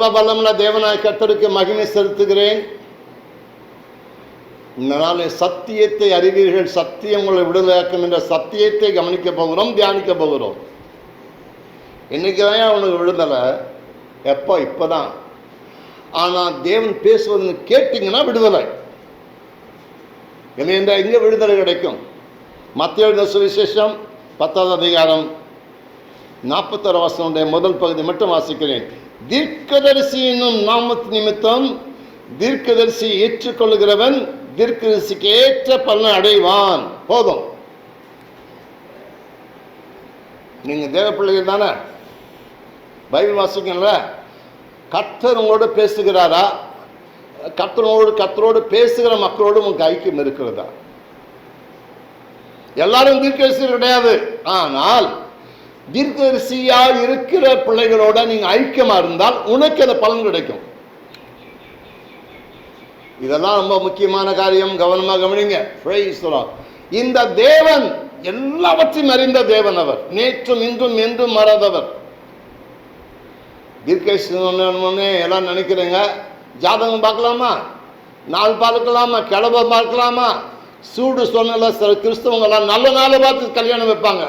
சர்வ பலமுள்ள தேவனாய் கர்த்தருக்கு மகிமை செலுத்துகிறேன். இந்த நாளில் சத்தியத்தை அறிவீர்கள் சத்தியம் உங்களை விடுதலையாக்கும் என்ற சத்தியத்தை கவனிக்க போகிறோம் தியானிக்க போகிறோம். இன்னைக்கு தான் அவனுக்கு விடுதலை? எப்போ? இப்போதான். ஆனால் தேவன் பேசுவதுன்னு கேட்டிங்கன்னா விடுதலை. என்ன எங்கே விடுதலை கிடைக்கும். மத்திய எழுத சுவிசேஷம் பத்தாவது அதிகாரம் நாற்பத்தாறு வாசனுடைய முதல் பகுதி மட்டும் வாசிக்கிறேன். தீர்க்கதரிசி என்னும் நாமத்து நிமித்தம் தீர்க்கதரிசி ஏற்றுக்கொள்கிறவன் தீர்க்கதரிசிக்கு ஏற்ற பலனை அடைவான். போதும். நீங்க தேவ பிள்ளைகள் தானே? பைபிள் வாசிக்கல கர்த்தர் உங்களோட பேசுகிறாரா? கத்தனோடு கத்தரோடு பேசுகிற மக்களோடு உங்களுக்கு ஐக்கியம் இருக்கிறதா? எல்லாரும் தீர்க்கதரிசி கிடையாது. ஆனால் தீர்க்கதரிசியா இருக்கிற பிள்ளைகளோட நீங்க ஐக்கியமா இருந்தால் உனக்கு அந்த பலன் கிடைக்கும். இதெல்லாம் ரொம்ப முக்கியமான காரியம். கவனமா கவனிங்க. இந்த தேவன் எல்லாவற்றையும் அறிந்த தேவன் அவர். நேற்றும் இன்றும் என்றும் மறாதவர் தீர்க்கதரிசி எல்லாம் நினைக்கிறேங்க. ஜாதகம் பார்க்கலாமா? நாள் பார்க்கலாமா? கிளம்ப பார்க்கலாமா? சூடு சொன்னல சில கிறிஸ்தவங்கெல்லாம் நல்ல நாளை பார்த்து கல்யாணம் வைப்பாங்க.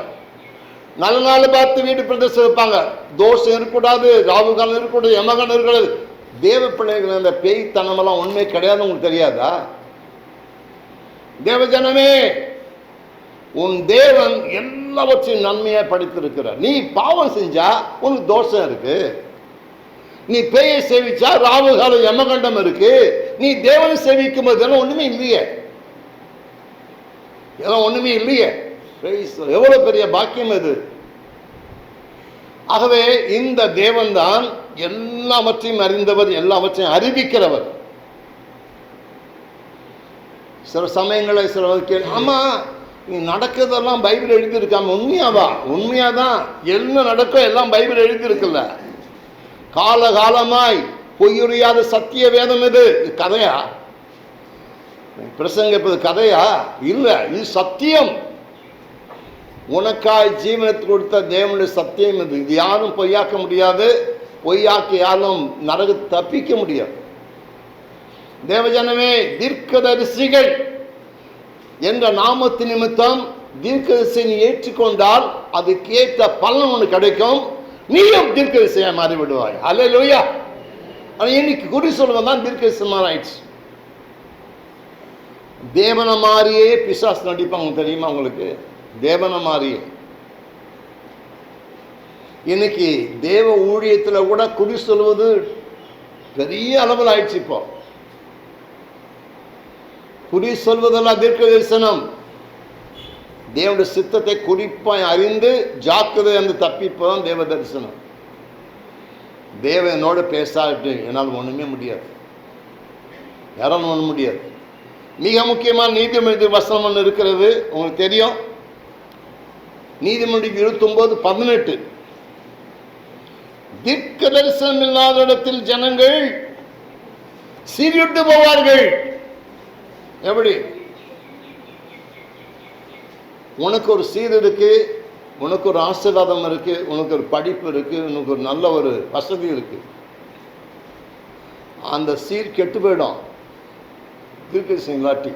நல்ல நாள் பார்த்து வீடு பிரதேசம் வைப்பாங்க தோஷம் இருக்கக்கூடாது ராகுகாலம் இருக்கக்கூடாது யமகன் இருக்கக்கூடாது. தேவ பிள்ளைகள் அந்த பேய்த்தனமெல்லாம் உண்மை கிடையாது உங்களுக்கு தெரியாதா? தேவஜனமே உன் தேவன் எல்லாவற்றையும் நன்மையாக படித்திருக்கிறார். நீ பாவம் செஞ்சா உனக்கு தோஷம் இருக்கு. நீ பேயை சேவிச்சா ராகுகாலம் யமகண்டம் இருக்கு. நீ தேவனை சேவிக்கும் போது ஒன்றுமே இல்லையே. இதெல்லாம் ஒன்றுமே இல்லையே. எவ்வளவு பெரிய பாக்கியம் இது? ஆகவே இந்த தேவன்தான் எல்லாவற்றையும் அறிந்தவர் எல்லாவற்றையும் அறிவிக்கிறவர். சில சமயங்களை சில கேள்வி ஆமா நீ நடக்கிறதெல்லாம் பைபிள் எழுதியிருக்காம உண்மையாவா? உண்மையாதான். என்ன நடக்கும் எல்லாம் பைபிள் எழுதியிருக்குல்ல. காலகாலமாய் பொய்யுறியாத சத்திய வேதம் இது கதையா? பிரசங்க கதையா? இல்ல இது சத்தியம். உனக்காய் ஜீவனத்தை கொடுத்த தேவனுடைய சத்தியம் இது. இது யாரும் பொய்யாக்க முடியாது. பொய்யாக்கி யாரும் நரக தப்பிக்க முடியாது. தேவஜனமே தீர்க்கதரிசிகள் என்ற நாமத்து நிமித்தம் தீர்க்கதரிசியை ஏற்றுக்கொண்டால் அதுக்கேற்ற பலன் ஒன்று கிடைக்கும். நீயும் தீர்க்கதரிசியாக மாறிவிடுவாய். அல்ல லோயா ஆனால் இன்னைக்கு குறி சொல்லுவன் தான் தீர்க்கதரிசனமாக ஆயிடுச்சு தேவனை மாதிரியே பிசாஸ் நடிப்பாங்க தெரியுமா உங்களுக்கு? தேவனை மாதிரியே இன்னைக்கு தேவ ஊழியத்தில் கூட குறி சொல்வது பெரிய அளவில் ஆயிடுச்சு இப்போ. குறி சொல்வதெல்லாம் தீர்க்க தரிசனம். தேவனுடைய சித்தத்தை குறிப்பாய் அறிந்து ஜாக்கிரதை அந்த தப்பிப்பதான் தேவ தரிசனம். தேவனோட பேசாட்டு என்னால் ஒன்றுமே முடியாது. யாராலும் ஒன்றும் முடியாது. மிக முக்கியமாக நீதிமன்ற வசனம் ஒன்று இருக்கிறது. உங்களுக்கு தெரியும். நீதிமன்றம் இருத்தொம்போது பதினெட்டு. தீர்க்க தரிசனம் இல்லாத இடத்தில் ஜனங்கள் சீரிட்டு போவார்கள். எப்படி? உனக்கு ஒரு சீர் இருக்கு உனக்கு ஒரு ஆசீர்வாதம் இருக்கு உனக்கு ஒரு படிப்பு இருக்கு உனக்கு ஒரு நல்ல ஒரு வசதி இருக்கு. அந்த சீர் கெட்டு போயிடும். தீர்க்கதரிசிங்களாட்டி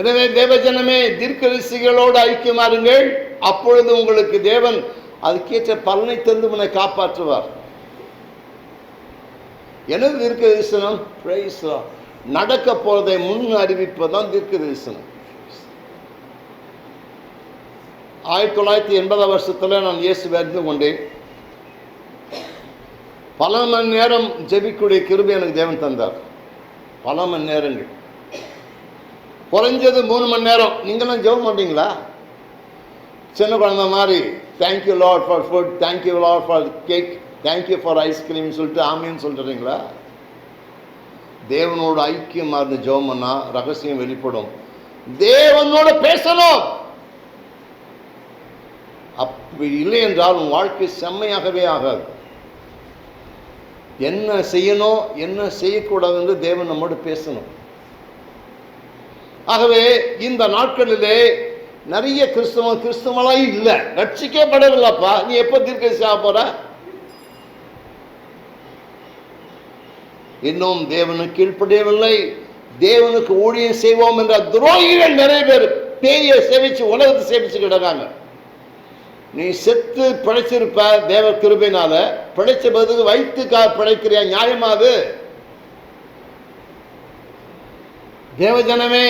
எனவே தேவஜனமே தீர்க்கதரிசிகளோடு ஐக்கியமாறுங்கள் அப்பொழுது உங்களுக்கு தேவன் அதுக்கேற்ற பலனை தந்து உன்னை காப்பாற்றுவார். எனது தீர்க்க தரிசனம் Praise நடக்க போறதை முன் அறிவிப்பதுதான் தீர்க்க தரிசனம் ஆயிரத்தி தொள்ளாயிரத்தி எண்பதாம் வருஷத்தில் நான் இயேசு அறிந்து கொண்டேன். பல மணி நேரம் ஜெபிக்கூடிய கிருபி எனக்கு தேவன் தந்தார். பல மணி நேரங்கள். குறைஞ்சது மூணு மணி நேரம். நீங்களும் ஜெபம் பண்ணுறீங்களா சின்ன குழந்த மாதிரி thank you lot for food thank you lot for cake thank you for ice cream சொல்லிட்டு ஆமின்னு சொல்லிட்டுறீங்களா தேவனோட ஐக்கியமாக இருந்து ஜெபம் ரகசியம் வெளிப்படும். தேவனோட பேசணும். அப்படி இல்லை என்றால் உன் வாழ்க்கை செம்மையாகவே ஆகாது. என்ன செய்யணும் என்ன செய்யக்கூடாதுன்னு தேவன் நம்மோடு பேசணும். ஆகவே இந்த நாட்களிலே நிறைய கிறிஸ்தவ கிறிஸ்தவனாய் இல்லை. ரட்சிக்கப்படவில்லைப்பா நீ எப்ப தீர்க்கதரிசி ஆக போற? இன்னும் தேவனுக்கு கீழ்ப்படியவில்லை. தேவனுக்கு ஊழியம் செய்வோம் என்ற துரோகிகள் நிறைய பேர் பேயை சேவிச்சு உலகத்தை சேமிச்சு கிடக்காங்க நீ செத்து பிழைச்சிருப்ப தேவ கிருபினால பிழைச்ச பதில் வைத்து பிழைக்கிறியா? நியாயமா அது? தேவஜனமே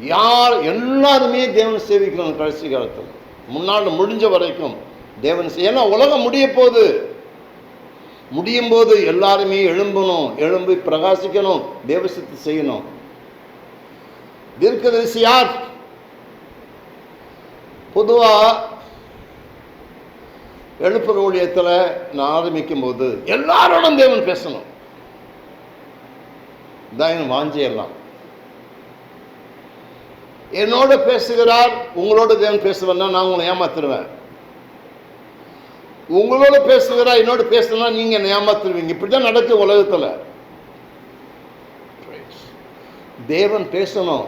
யார் எல்லாருமே தேவன் சேவிக்கிறாங்க கடைசி காலத்தில். முன்னால் முடிஞ்ச வரைக்கும் தேவன் செய்யணும் ஏன்னா உலகம் முடிய போகுது. முடியும் போது எல்லாருமே எழும்பணும் எழும்பி பிரகாசிக்கணும் தேவசத்தை செய்யணும். தீர்க்கதரிசி யார்? பொதுவாக எழுப்புற ஊழியத்தில் நான் ஆரம்பிக்கும் போது எல்லாரோடும் தேவன் பேசணும். இதான் என் வாஞ்சையெல்லாம் என்னோட பேசுகிறார் உங்களோட தேவன் பேசுவேன்னா நான் உங்களை ஏமாத்திடுவேன். உங்களோட பேசுகிறா என்னோட பேசுனா நீங்க என்னை ஏமாத்துருவீங்க இப்படிதான் நடக்கு உலகத்தில். தேவன் பேசணும்.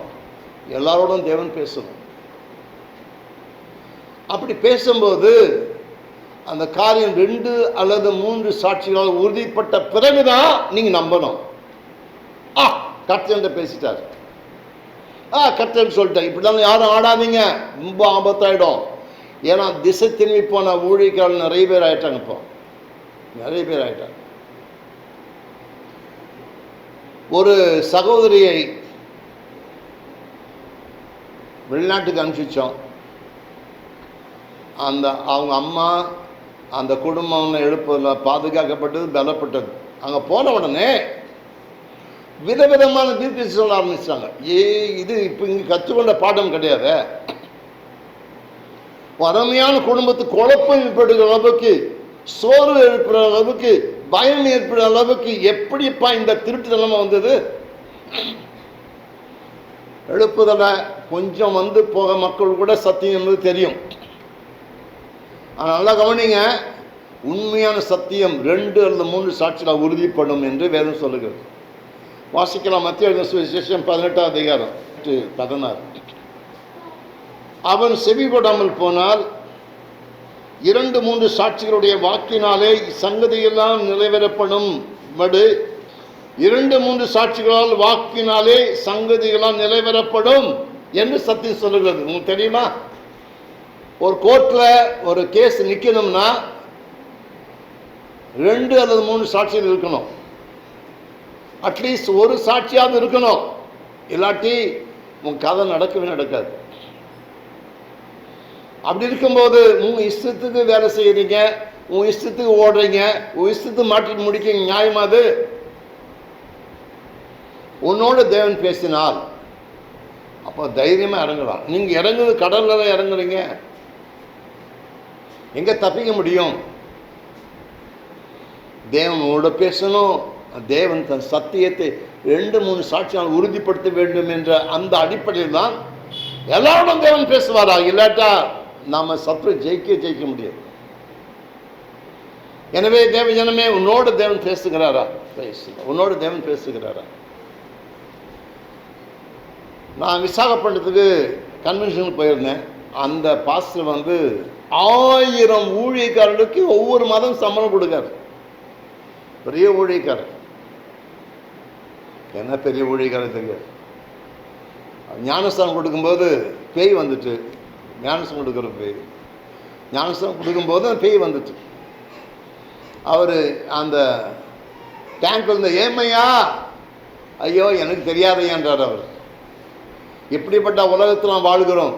எல்லாரோடும் தேவன் பேசணும். அப்படி பேசும்போது அந்த காரியம் ரெண்டு அல்லது மூன்று சாட்சிகளால் உறுதிப்பட்ட பிறகுதான் நீங்க நம்பணும். ஆ கர்த்தன் பேசிட்டார். ஆ கர்த்தன் சொல்லிட்டேன் இப்படிலாம் யாரும் ஆடாதீங்க. ரொம்ப ஆபத்தாயிடும். ஏன்னா திசை திரும்பி போன ஊழிக்கால் நிறைய பேர் ஆயிட்டாங்க இப்போ. நிறைய பேர் ஆயிட்டாங்க. ஒரு சகோதரியை வெளிநாட்டுக்கு அனுப்பிச்சோம் அந்த அவங்க அம்மா அந்த குடும்பம் எழுப்பதில் பாதுகாக்கப்பட்டது பலப்பட்டது. அங்கே போன உடனே விதவிதமான தீர்ப்பு சொல்ல ஆரம்பிச்சிட்டாங்க. ஏ இது இப்போ இங்கே கற்றுக்கொண்ட பாடம் கிடையாது. வறுமையான குடும்பத்துக்கு குழப்பம் ஏற்படுகிற அளவுக்கு சோர்வு ஏற்படுற அளவுக்கு பயம் ஏற்படுற அளவுக்கு எப்படிப்பா இந்த திருட்டு நிலைமை வந்தது? எழுப்புதல கொஞ்சம் வந்து போக மக்கள் கூட சத்தியம் என்பது தெரியும். நல்லா கவனிங்க உண்மையான சத்தியம் ரெண்டு அல்லது மூன்று சாட்சிகள் உறுதிப்படும் என்று வேதம் சொல்லுகிறது. வாசிக்கலாம். மத்திய எழுதின சுவிசேஷம் பதினெட்டாம் அதிகாரம் பதினாறு. அவன் செவிப்படாமல் போனால் இரண்டு மூன்று சாட்சிகளுடைய வாக்கினாலே சங்கதியெல்லாம் நிறைவேறப்படும் படு இரண்டு மூன்று சாட்சிகளால் வாக்கினாலே சங்கதிகளால் நிறைவேறப்படும் என்று சத்தியம் சொல்லுகிறது. உங்களுக்கு தெரியுமா? ஒரு கோர்ட்டில் ஒரு கேஸ் நிற்கணும்னா ரெண்டு அல்லது மூணு சாட்சிகள் இருக்கணும். அட்லீஸ்ட் ஒரு சாட்சியாவது இருக்கணும். இல்லாட்டி உன் கதை நடக்கவே நடக்காது. அப்படி இருக்கும்போது உன் இஷ்டத்துக்கு வேலை செய்கிறீங்க உன் இஷ்டத்துக்கு ஓடுறீங்க உன் இஷ்டத்துக்கு மாற்றி முடிக்க நியாயமா அது? உன்னோட தேவன் பேசினால் அப்போ தைரியமாக இறங்கலாம். நீங்கள் இறங்குது கடலில் தான் இறங்குறீங்க. எங்கே தப்பிக்க முடியும்? தேவனோட பேசணும். தேவன் தன் சத்தியத்தை ரெண்டு மூணு சாட்சியால் உறுதிப்படுத்த வேண்டும் என்ற அந்த அடிப்படையில் தான் எல்லாரோடும் தேவன் பேசுவாரா? இல்லாட்டா நாம சத்ரு ஜெயிக்க ஜெயிக்க முடியாது. எனவே தேவ ஜனமே உன்னோட தேவன் பேசுகிறாரா? உன்னோட தேவன் பேசுகிறாரா? நான் விசாகப்பட்டினத்துக்கு கன்வென்ஷனுக்கு போயிருந்தேன். அந்த பாஸ்டர் வந்து ஆயிரம் ஊழியக்காரர்களுக்கு ஒவ்வொரு மாதம் சம்பளம் கொடுக்காரு. பெரிய ஊழியக்காரர். என்ன பெரிய ஊழியக்காரன் தெரியாது ஞானஸ்தானம் கொடுக்கும்போது பேய் வந்துட்டு ஞானஸ்தானம் கொடுக்குற பேய். ஞானஸ்தானம் கொடுக்கும்போது அந்த பேய் வந்துட்டு. அவர் அந்த டேங்க் இருந்த ஏமையா ஐயோ எனக்கு தெரியாதையான்றார் அவர். இப்படிப்பட்ட உலகத்தில் நாம் வாழ்கிறோம்?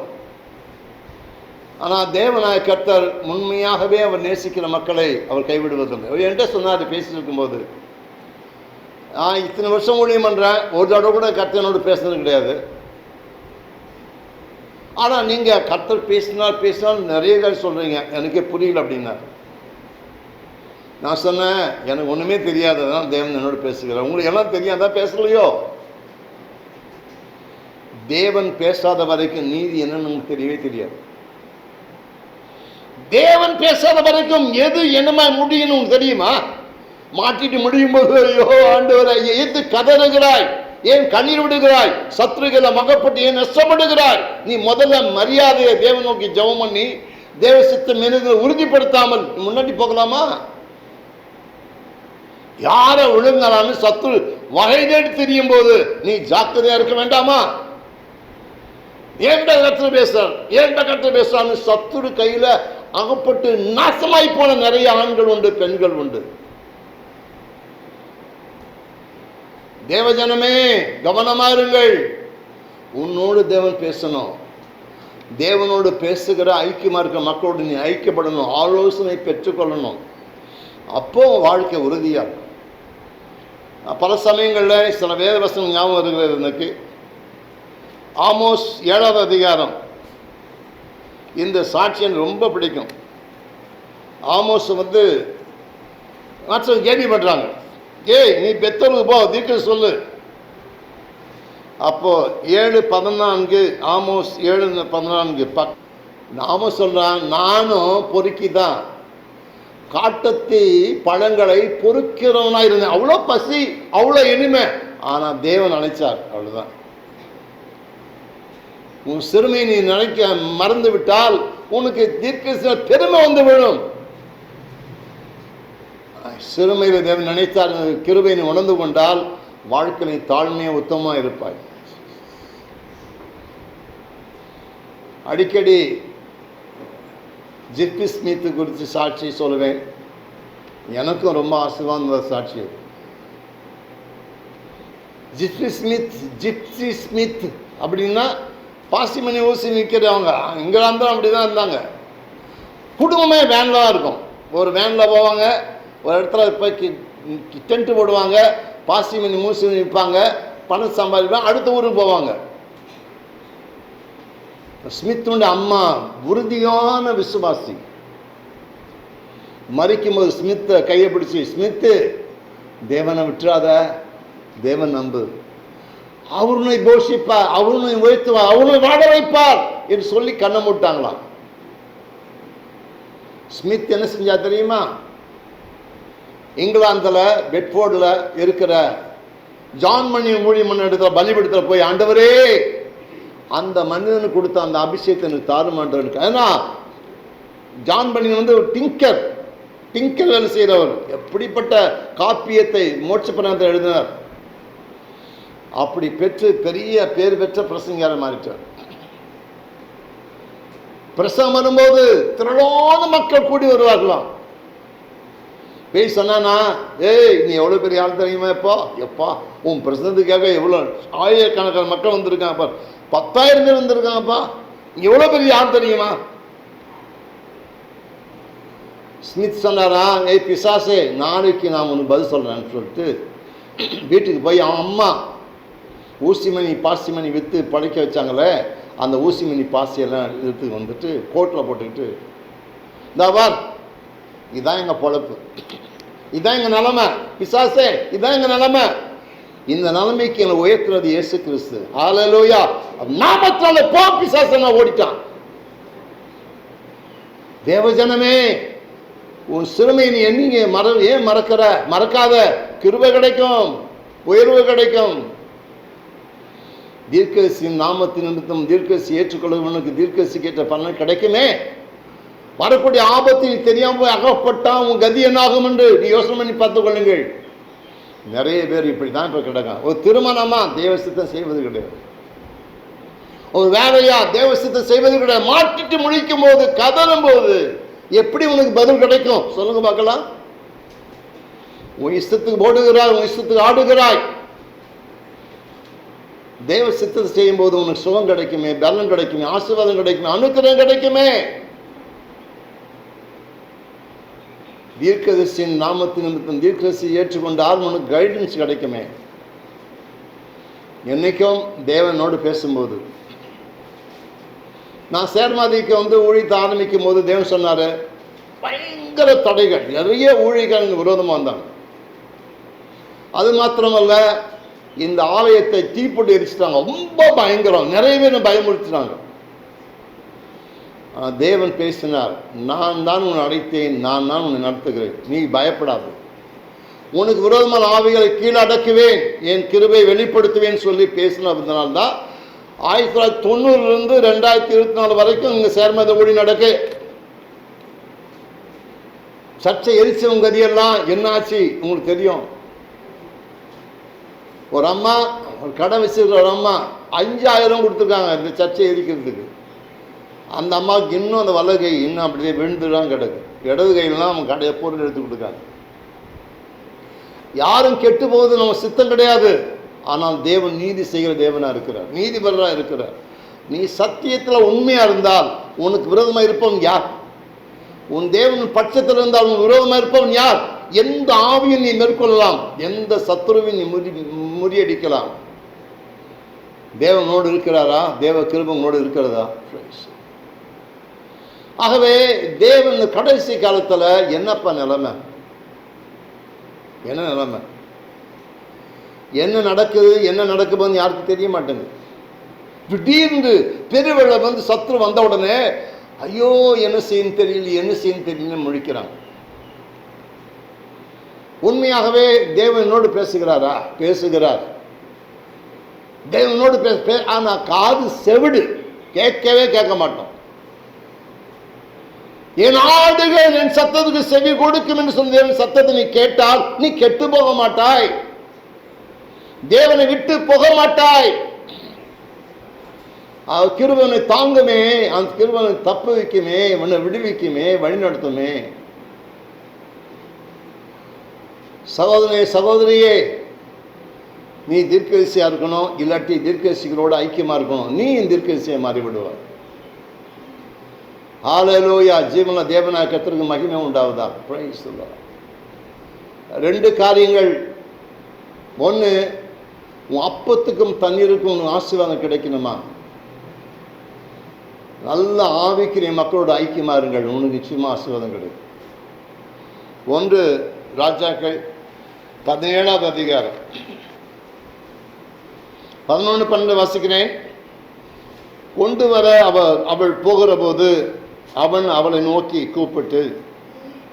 ஆனால் தேவநாயக கர்த்தர் உண்மையாகவே அவர் நேசிக்கிற மக்களை அவர் கைவிடுவதில்லை. அவர் என்கிட்ட சொன்னார் பேசிட்டு இருக்கும்போது நான் இத்தனை வருஷம் ஊழியம் பண்ணுறேன் ஒரு தடவை கூட கர்த்தனோடு பேசுனது கிடையாது. ஆனால் நீங்கள் கர்த்தர் பேசினால் பேசினால் நிறைய பேர் சொல்கிறீங்க எனக்கே புரியல அப்படின்னார் நான் சொன்னேன் எனக்கு ஒன்றுமே தெரியாததான் தேவன் என்னோட பேசுகிறேன் உங்களுக்கு எல்லாம் தெரியாதா பேசலையோ? தேவன் பேசாத வரைக்கும் நீதி என்னன்னு உங்களுக்கு தெரியவே தெரியாது. தேவன் பேசாத வரைக்கும் எது என்னமா முடியும்னு உங்களுக்கு தெரியுமா? மாட்டிட்டு முடியும் போது ஐயோ ஆண்டவரை எது கதறுகிறாய். ஏன் கண்ணீர் விடுகிறாய்? சத்துருகளை மகப்பட்டு ஏன் நஷ்டப்படுகிறாய்? நீ முதல்ல மரியாதையை தேவன் நோக்கி ஜெபம் பண்ணி தேவ சித்த மெனுகளை உறுதிப்படுத்தாமல் முன்னாடி போகலாமா? யாரை விழுந்தாலும் சத்ரு வகை தேடி தெரியும் போது நீ ஜாக்கிரதையா இருக்க வேண்டாமா? ஏன்டா கற்று பேசுறான் ஏன்டா கற்று பேசுறான்னு சத்துரு கையில அகப்பட்டு நாசமாய் போன நிறைய ஆண்கள் உண்டு பெண்கள் உண்டு. தேவஜனமே கவனமா இருங்கள். உன்னோடு தேவன் பேசணும். தேவனோடு பேசுகிற ஐக்கியமாக இருக்கிற மக்களோடு நீ ஐக்கியப்படணும். ஆலோசனை பெற்றுக்கொள்ளணும். அப்போ வாழ்க்கை உறுதியாக பல சமயங்களில் சில வேத வசனம் ஞாபகம் இருக்கிறது எனக்கு. ஆமோஸ் ஏழாவது அதிகாரம். இந்த சாட்சி எனக்கு ரொம்ப பிடிக்கும். ஆமோஸ் வந்து மற்றவங்க கேள்வி பண்ணுறாங்க ஏய் நீ பெத்தலுக்கு போ தீர்க்க சொல்லு. அப்போ ஏழு பதினான்கு ஆமோஸ் ஏழு பதினான்கு பக் நாம சொல்றான் நானும் பொறுக்கி தான் காட்டத்தி பழங்களை பொறுக்கிறவனாக இருந்தேன். அவ்வளோ பசி அவ்வளோ இனிமை. ஆனால் தேவன் அழைச்சார் அவ்வளோதான் உன் சிறுமையை நீ நினைக்க மறந்து விட்டால் உனக்கு தீர்க்க பெருமை வந்து விழும். சிறுமையில் தேவன் நினைத்தார் கிருபை உணர்ந்து கொண்டால் வாழ்க்கையை தாழ்மையாக உத்தமமாக இருப்பாய். அடிக்கடி ஜிப்பி ஸ்மித் குறித்து சாட்சி சொல்லுவேன். எனக்கும் ரொம்ப ஆசீர்வாத சாட்சி அது. ஜிப்சி ஸ்மித் ஜிப்சி ஸ்மித் அப்படின்னா பாசிமணி ஊசி நிற்கிறவங்க இங்கிலாந்தும் அப்படி தான் இருந்தாங்க. குடும்பமே வேனில் தான் இருக்கும். ஒரு வேனில் போவாங்க ஒரு இடத்துல போய் டென்ட்டு போடுவாங்க பாசிமணி மூசி நிற்பாங்க பணம் சம்பாதிப்பாங்க அடுத்த ஊருக்கு போவாங்க. ஸ்மித்துடைய அம்மா உறுதியான விசுவாசி. மறிக்கும்போது ஸ்மித்தை கையை பிடிச்சி ஸ்மித்து தேவனை விட்டுறாத தேவன் நம்பு. அவருனை போஷிப்பார் அவருனை உயர்த்துவார் அவருனை வாட வைப்பார் என்று சொல்லி கண்ணை மூட்டாங்களாம். ஸ்மித் என்ன செஞ்சா தெரியுமா? இங்கிலாந்தில் பெட்ஃபோர்டில் இருக்கிற ஜான் மணி ஊழியம்மன் இடத்துல பலிபீடத்தில் போய் ஆண்டவரே அந்த மனிதனுக்கு கொடுத்த அந்த அபிஷேகத்தை எனக்கு. தாருமான்றவனுக்கு ஏன்னா ஜான் பனியன் வந்து ஒரு டிங்கர் டிங்கர் வேலை செய்கிறவர் எப்படிப்பட்ட காப்பியத்தை மோட்சப்பணத்தை எழுதினார்? அப்படி பெற்று பெரிய பேர் பெற்ற பிரசங்கார மாறிட்டார். பிரசங்கம் வரும்போது திரளான மக்கள் கூடி வருவார்களாம். பேய் சொன்னானா ஏய் நீ எவ்வளோ பெரிய ஆள் தெரியுமா எப்போ? எப்பா உன் பிரசனத்துக்காக எவ்வளோ ஆயிரக்கணக்கான மக்கள் வந்திருக்காங்கப்பா பத்தாயிரம் பேர் வந்திருக்காங்கப்பா நீ எவ்வளோ பெரிய ஆள் தெரியுமா? ஸ்மித் சொன்னாரா ஏய் பிசாசே நாளைக்கு நான் ஒன்று பதில் சொல்கிறேன்னு சொல்லிட்டு வீட்டுக்கு போய் அவன் அம்மா ஊசிமணி பாசிமணி விற்று படைக்க வச்சாங்களே அந்த ஊசிமணி பாசியெல்லாம் எடுத்து வந்துட்டு கோட்டில் போட்டுக்கிட்டு இந்த பார் இதான் எங்கள் பொழப்பு. இதான் எங்கள் நிலமை. பிசாசே இதான் எங்கள் நிலமை. இந்த நிலைமைக்கு என்னை உயர்த்துறது இயேசு கிறிஸ்து. ஆலோயா நாமத்தால போ பிசாச நான் ஓடிட்டான். தேவஜனமே உன் சிறுமை நீ என்னீங்க மற ஏன் மறக்கிற? மறக்காத. கிருபை கிடைக்கும். உயர்வு கிடைக்கும். தீர்க்கசி நாமத்தின் நிமித்தம் தீர்க்கசி ஏற்றுக்கொள்வனுக்கு தீர்க்கசி கேட்ட பலன் கிடைக்குமே. வரக்கூடிய ஆபத்தில் தெரியாமல் அகப்பட்டால் அகப்பட்டா உன் கதி என்னாகும் என்று நீ யோசனை பண்ணி பார்த்து கொள்ளுங்கள். நிறைய பேர் இப்படி தான் இப்போ கிடக்காங்க ஒரு திருமணமா தேவசித்தம் செய்வது கிடையாது. ஒரு வேலையா தேவசித்தம் செய்வது கிடையாது. மாட்டிட்டு முழிக்கும் போது கதறும் போது எப்படி உனக்கு பதில் கிடைக்கும்? சொல்லுங்க பார்க்கலாம். உன் இஷ்டத்துக்கு போடுகிறாய் உன் இஷ்டத்துக்கு ஆடுகிறாய். தேவ சித்தத்தை செய்யும் போது உனக்கு சுகம் கிடைக்குமே பலன் கிடைக்குமே ஆசீர்வாதம் கிடைக்குமே அனுக்கிரகம் கிடைக்குமே. தீர்க்கதரிசியின் நாமத்தின் நிமித்தம் தீர்க்கதரிசி ஏற்றுக்கொண்டால் உனக்கு கைடன்ஸ் கிடைக்குமே. என்னைக்கும் தேவனோடு பேசும்போது. நான் சேர்மாதிக்கு வந்து ஊழியத்தை ஆரம்பிக்கும் போது தேவன் சொன்னார் பயங்கர தடைகள் நிறைய ஊழியர்கள் விரோதமாக வந்தாங்க. அது மாத்திரமல்ல இந்த ஆலயத்தை தீப்பொட்டி எரிச்சிட்டாங்க. ரொம்ப பயங்கரம். நிறைய பேர் பயமுறுத்தினாங்க. தேவன் பேசினார் நான் தான் உன்னை அழைத்தேன் நான் தான் உன்னை நடத்துகிறேன். நீ பயப்படாது. உனக்கு விரோதமான ஆவிகளை கீழே அடக்குவேன் என் கிருபை வெளிப்படுத்துவேன் சொல்லி பேசினதுனால்தான் ஆயிரத்தி தொள்ளாயிரத்தி தொண்ணூறுலேருந்து ரெண்டாயிரத்தி இருபத்தி நாலு வரைக்கும் இங்கே சேர்மத ஓடி நடக்கு. சர்ச்சை எரிச்சவங்க கதியெல்லாம் என்னாச்சு உங்களுக்கு தெரியும்? ஒரு அம்மா ஒரு கடை வச்சிருக்கிற ஒரு அம்மா அஞ்சாயிரம் கொடுத்துருக்காங்க இந்த சர்ச்சை எரிக்கிறதுக்கு. அந்த அம்மாவுக்கு இன்னும் அந்த வலது கை இன்னும் அப்படியே விழுந்துதான் கிடக்கு. இடது கையிலாம் அவங்க கடையை பொருள் எடுத்து கொடுக்காங்க. யாரும் கெட்டு போவது நம்ம சித்தம் கிடையாது. ஆனால் தேவன் நீதி செய்கிற தேவனா இருக்கிறார். நீதிபராக இருக்கிறார். நீ சத்தியத்துல உண்மையா இருந்தால் உனக்கு விரோதமா இருப்பவன் யார்? உன் தேவன் பட்சத்தில் இருந்தால் உன் விரோதமா இருப்பவன் யார்? எந்த ஆவியும் நீ மேற்கொள்ளலாம். எந்த சத்துருவையும் நீ முறி முறியடிக்கலாம். தேவனோடு இருக்கிறாரா? தேவ கிருபங்களோடு இருக்கிறதா? ஆகவே தேவன் கடைசி காலத்துல என்னப்பா நிலைமை? என்ன நிலைமை? என்ன நடக்குது என்ன நடக்குதுன்னு யாருக்கும் தெரிய மாட்டேங்குது. திடீர்னு பெருவெள்ளம் வந்து சத்ரு வந்த உடனே ஐயோ என்ன செய்யணும் தெரியல என்ன செய்யணும் தெரியலன்னு முழிக்கிறாங்க. உண்மையாகவே தேவனோடு பேசுகிறாரா? பேசுகிறார். தேவனோடு பேச ஆனால் காது செவிடு. கேட்கவே கேட்க மாட்டோம். என் ஆடுகள் என் சத்தத்துக்கு செவி கொடுக்கும் என்று சொன்ன தேவன் சத்தத்தை நீ கேட்டால் நீ கெட்டு போக மாட்டாய். தேவனை விட்டு போக மாட்டாய். கிருபனை தாங்குமே அந்த கிருபனை தப்பு வைக்குமே உன்னை விடுவிக்குமே வழிநடத்துமே சகோதரனே சகோதரியே நீ தீர்க்கதரிசியா இருக்கணும் இல்லாட்டி தீர்க்கதரிசிகளோட ஐக்கியமா இருக்கணும். நீ தீர்க்கதரிசியை மாறிவிடுவார் விடுவார் ஹalleluya ஜீவன தேவனா கர்த்தருக்கு மகிமை உண்டாவதா பிரைஸ் ரெண்டு காரியங்கள். ஒன்று உன் அப்பத்துக்கும் தண்ணீருக்கும் ஆசீர்வாதம் கிடைக்கணுமா? நல்ல ஆவிக்குரிய மக்களோட ஐக்கியமா இருங்கள். உனக்கு நிச்சயமா ஆசீர்வாதம் கிடைக்கும். ஒன்று ராஜாக்கள். பதினேழாவது அதிகாரம். பதினொன்று பன்னெண்டு வாசிக்கிறேன். கொண்டு வர அவள் அவள் போகிற போது அவன் அவளை நோக்கி கூப்பிட்டு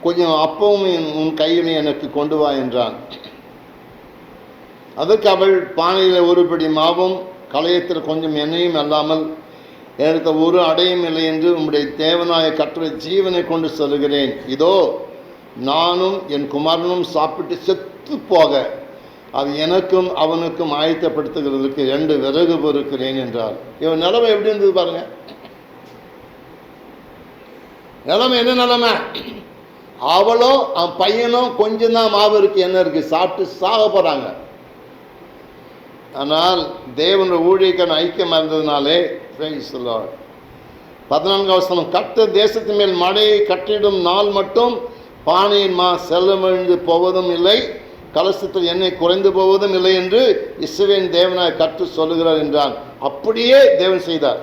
கொஞ்சம் அப்பவும் உன் கையினை எனக்கு கொண்டு வா என்றான். அதற்கு அவள் பானையில் ஒருபடி மாவும் களையத்தில் கொஞ்சம் எண்ணெயும் அல்லாமல் எனக்கு ஒரு அடையும் இல்லை என்று உம்முடைய தேவனாய கற்ற ஜீவனை கொண்டு செல்கிறேன் இதோ நானும் என் குமாரனும் சாப்பிட்டு செத்து போக அது எனக்கும் அவனுக்கும் ஆயத்தப்படுத்துகிறதுக்கு ரெண்டு விறகு பொறுக்கிறேன் என்றார் இவன் நிலைமை எப்படி இருந்தது பாருங்கள் நிலைமை என்ன நிலைமை? அவளும் அவன் பையனும் கொஞ்சம் தான் மாவு இருக்கு என்ன இருக்கு சாப்பிட்டு சாக போகிறாங்க ஆனால் தேவனுடைய ஊழியக்கான ஐக்கியம் இருந்ததுனாலே praise பதினான்கு அவசரம் பதினான்காம் கட்ட தேசத்தின் மேல் மழையை கட்டிடும் நாள் மட்டும் பானையின் மா செல்லமிழ்ந்து போவதும் இல்லை கலசத்தில் எண்ணெய் குறைந்து போவதும் இல்லை என்று இஸ்ரவேல் தேவனாய் கற்று சொல்லுகிறார் என்றான். அப்படியே தேவன் செய்தார்.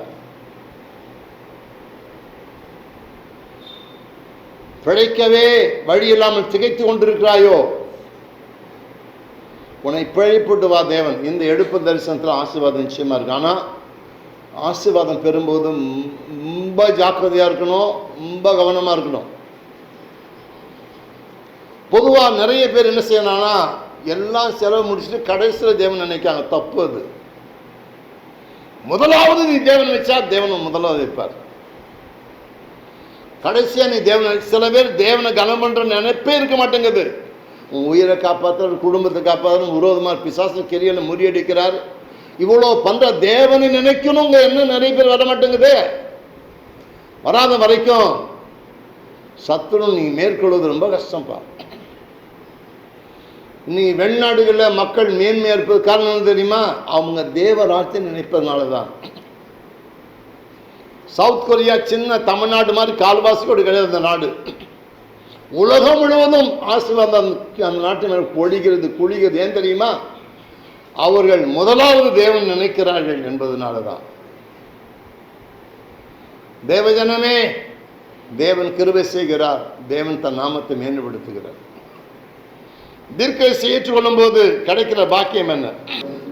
பிழைக்கவே வழி இல்லாமல் திகைத்து கொண்டிருக்கிறாயோ? உன்னை பிழைப்பிட்டு வா தேவன். இந்த எடுப்பு தரிசனத்தில் ஆசீர்வாதம் நிச்சயமாக இருக்கு. ஆனால் ஆசீர்வாதம் பெறும்போது ரொம்ப ஜாக்கிரதையாக இருக்கணும் ரொம்ப கவனமாக இருக்கணும். பொதுவாக நிறைய பேர் என்ன செய்யணும்னா எல்லாம் செலவு முடிச்சுட்டு கடைசியில் தேவன் நினைக்காங்க தப்பு அது. முதலாவது நீ தேவன் வச்சா தேவன் முதலாவது வைப்பார் கடைசியா நீ தேவனை சில பேர் தேவனை கனம் பண்ணுற நினைப்பே இருக்க மாட்டேங்குது. உன் உயிரை காப்பாற்றுற குடும்பத்தை காப்பாற்ற விரோதமாக பிசாசு கெரியல முறியடிக்கிறார் இவ்வளோ பண்ணுற தேவனை நினைக்கணுங்க என்ன நிறைய பேர் வர மாட்டேங்குது. வராத வரைக்கும் சத்துணம் நீ மேற்கொள்வது ரொம்ப கஷ்டம்ப்பா நீ வெளிநாடுகளில் மக்கள் மேன்மையாக இருப்பது காரணம் தெரியுமா? அவங்க தேவராட்சி நினைப்பதனால தான் சவுத் கொரியா சின்ன தமிழ்நாடு மாதிரி கால்வாசியோடு கிடையாது அந்த நாடு. உலகம் முழுவதும் ஆசீர்வாதம் அந்த- அந்த நாட்டு மேல் பொழிகிறது குழிகிறது ஏன் தெரியுமா? அவர்கள் முதலாவது தேவன் நினைக்கிறார்கள் என்பதனால தான் தேவஜனமே தேவன் கிருபை செய்கிறார். தேவன் தன் நாமத்தை மேம்படுத்துகிறார் தீர்க்கை ஏற்றுக்கொள்ளும் போது கிடைக்கிற பாக்கியம் என்ன?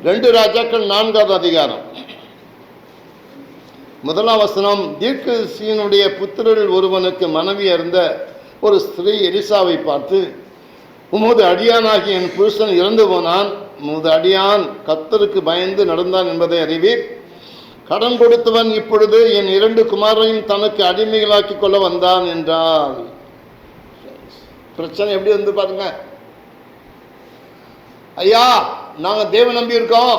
ரெண்டு ராஜாக்கள் நான்காவது அதிகாரம். முதலாம் வசனம் தீர்க்கதரிசியினுடைய புத்திரரில் ஒருவனுக்கு மனைவி அறிந்த ஒரு ஸ்திரீ எலிசாவை பார்த்து உமது அடியானாகிய என் புருஷன் இறந்து போனான். உமது அடியான் கத்தருக்கு பயந்து நடந்தான் என்பதை அறிவீர். கடன் கொடுத்தவன் இப்பொழுது என் இரண்டு குமாரையும் தனக்கு அடிமைகளாக்கி கொள்ள வந்தான் என்றால் பிரச்சனை எப்படி வந்து பாருங்க. ஐயா நாங்கள் தேவ நம்பி இருக்கோம்.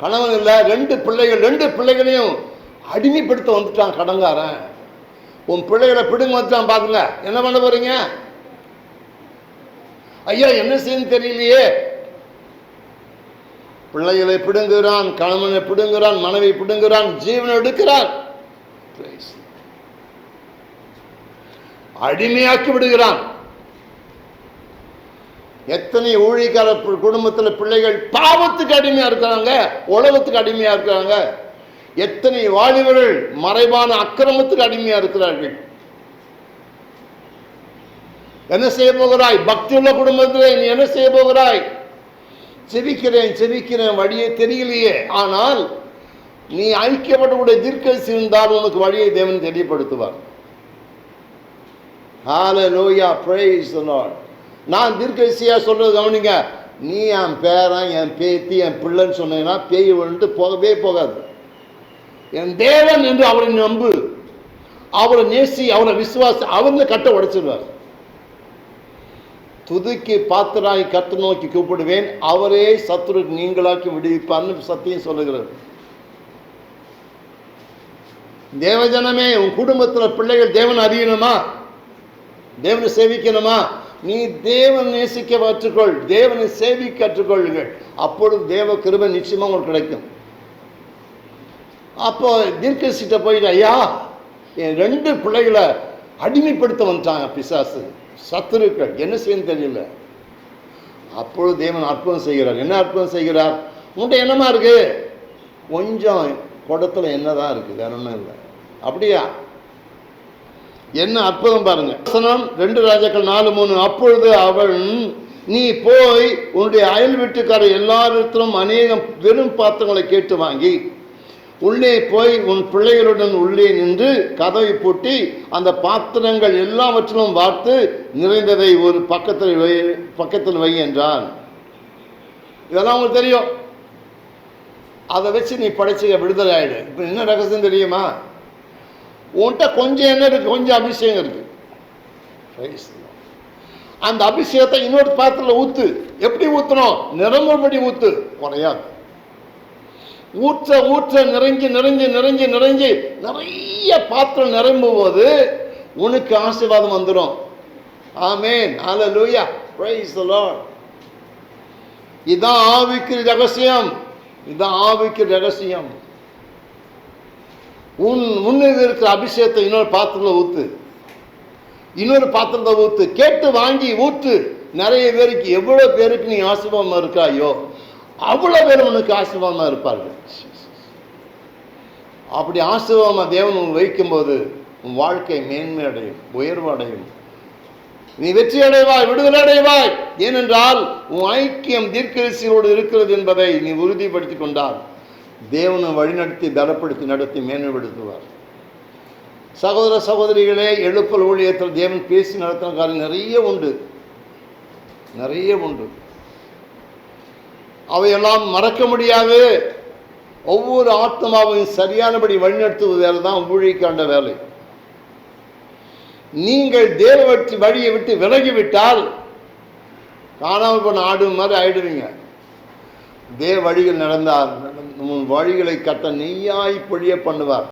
கணவன் இல்லை ரெண்டு பிள்ளைகள் ரெண்டு பிள்ளைகளையும் அடிமைப்படுத்த வந்துட்டான் கடங்காரன். உன் பிள்ளைகளை பிடுங்க வந்துட்டான் பாருங்க. என்ன பண்ண போறீங்க? ஐயா என்ன செய்யணும் தெரியலையே. பிள்ளைகளை பிடுங்குகிறான் கணவனை பிடுங்குகிறான் மனைவி பிடுங்குகிறான் ஜீவனை எடுக்கிறான். அடிமையாக்கி விடுகிறான். எத்தனை ஊழிக்கார குடும்பத்தில் பிள்ளைகள் பாவத்துக்கு அடிமையா இருக்கிறாங்க உலகத்துக்கு அடிமையா இருக்கிறாங்க. எத்தனை வாலிபர்கள் மறைவான அக்கிரமத்துக்கு அடிமையா இருக்கிறார்கள்? என்ன செய்ய போகிறாய்? பக்தியுள்ள குடும்பத்தில் நீ என்ன செய்ய போகிறாய்? செவிக்கிறேன் செவிக்கிறேன் வழியே தெரியலையே. ஆனால் நீ ஐக்கியப்பட்டவுடைய தீர்க்கதரிசி இருந்தால் உனக்கு வழியை தேவன் தெரியப்படுத்துவார். ஹalleluya praise நான் தீர்க்கசியா சொல்றது கவனிங்க. நீ என் பேரன் என் பேத்தி என் பிள்ளைன்னு சொன்னீங்கன்னா பேய் விழுந்து போகவே போகாது. என் தேவன் என்று அவரை நம்பு. அவரை நேசி அவரை விசுவாசி அவங்க கட்ட உடைச்சிருவார். துதுக்கி பாத்திராய் கத்து நோக்கி கூப்பிடுவேன். அவரே சத்ரு நீங்களாக்கி விடுவிப்பார்னு சத்தியம் சொல்லுகிறார். தேவஜனமே உன் குடும்பத்தில் பிள்ளைகள் தேவன் அறியணுமா? தேவனை சேவிக்கணுமா? நீ தேவன் நேசிக்க கற்றுக்கொள் தேவனை சேவி கற்றுக்கொள்ளுங்கள். அப்பொழுது தேவ கிருபை நிச்சயமா உங்களுக்கு கிடைக்கும். அப்போ தீர்க்கசிட்ட போயிட்டு ஐயா என் ரெண்டு பிள்ளைகளை அடிமைப்படுத்த வந்துட்டாங்க பிசாசு. சத்துருக்கள். என்ன செய்யணும் தெரியல. அப்பொழுது தேவன் அற்புதம் செய்கிறார். என்ன அற்புதம் செய்கிறார்? உன்கிட்ட என்னமா இருக்கு? கொஞ்சம் குடத்துல என்னதான் இருக்கு. வேற ஒன்றும் இல்லை. அப்படியா? என்ன அற்புதம் பாருங்க. வசனம் ரெண்டு ராஜாக்கள் நாலு மூணு. அப்பொழுது அவன் நீ போய் உன்னுடைய அயல் வீட்டுக்கார எல்லாரிடத்திலும் அநேகம் வெறும் பாத்திரங்களை கேட்டு வாங்கி உள்ளே போய் உன் பிள்ளைகளுடன் உள்ளே நின்று கதவை பூட்டி அந்த பாத்திரங்கள் எல்லாவற்றிலும் பார்த்து நிறைந்ததை ஒரு பக்கத்தில் வை பக்கத்தில் வை என்றான். இதெல்லாம் உங்களுக்கு தெரியும். அதை வச்சு நீ படைச்சிக்க விடுதலை ஆயிடு. இப்போ என்ன ரகசியம் தெரியுமா? உன்கிட்ட கொஞ்சம் என்ன இருக்கு கொஞ்சம் அபிஷேகம் இருக்கு. அந்த அபிஷேகத்தை இன்னொரு பாத்திரத்தில் ஊத்து. எப்படி ஊத்தணும்? நிரம்பும்படி ஊத்து. குறையாது. ஊற்ற ஊற்ற நிறைஞ்சு நிறைஞ்சு நிறைஞ்சு நிறைஞ்சு நிறைய பாத்திரம் நிரம்பும் போது உனக்கு ஆசீர்வாதம் வந்துடும் ஆமேன். ஹalleluya praise the இதான் ஆவிக்கு ரகசியம். இதான் ஆவிக்கு ரகசியம். உன் முன்னில் இருக்கிற அபிஷேகத்தை இன்னொரு பாத்திரத்தில் ஊத்து. இன்னொரு பாத்திரத்தை ஊத்து. கேட்டு வாங்கி ஊற்று. நிறைய பேருக்கு எவ்வளோ பேருக்கு நீ ஆசீர்வாதம் இருக்காயோ? அவ்வளோ பேர் உனக்கு ஆசீர்வாதமாக இருப்பார்கள். அப்படி ஆசீர்வாதமாக தேவன் உன் வைக்கும்போது உன் வாழ்க்கை மேன்மை அடையும் உயர்வு அடையும் நீ வெற்றி அடைவாய் விடுதலை அடைவாய். ஏனென்றால் உன் ஐக்கியம் தீர்க்கரிசியோடு இருக்கிறது என்பதை நீ உறுதிப்படுத்திக் கொண்டால் தேவனை வழிநடத்தி பலப்படுத்தி நடத்தி மேன்மைப்படுத்துவார். சகோதர சகோதரிகளே எழுப்பல் ஊழியத்தில் தேவன் பேசி நடத்தின காரியம் நிறைய உண்டு. நிறைய உண்டு. அவையெல்லாம் மறக்க முடியாது. ஒவ்வொரு ஆத்மாவையும் சரியானபடி வழிநடத்துவது வேலை தான் ஊழிக்காண்ட வேலை. நீங்கள் தேவவற்றி வழியை விட்டு விலகிவிட்டால் காணாமல் போன ஆடு மாதிரி ஆயிடுவீங்க. தேவ வழிகள் நடந்தால் உன் வழிகளை கட்ட நெய்யாய் பொழிய பண்ணுவார்.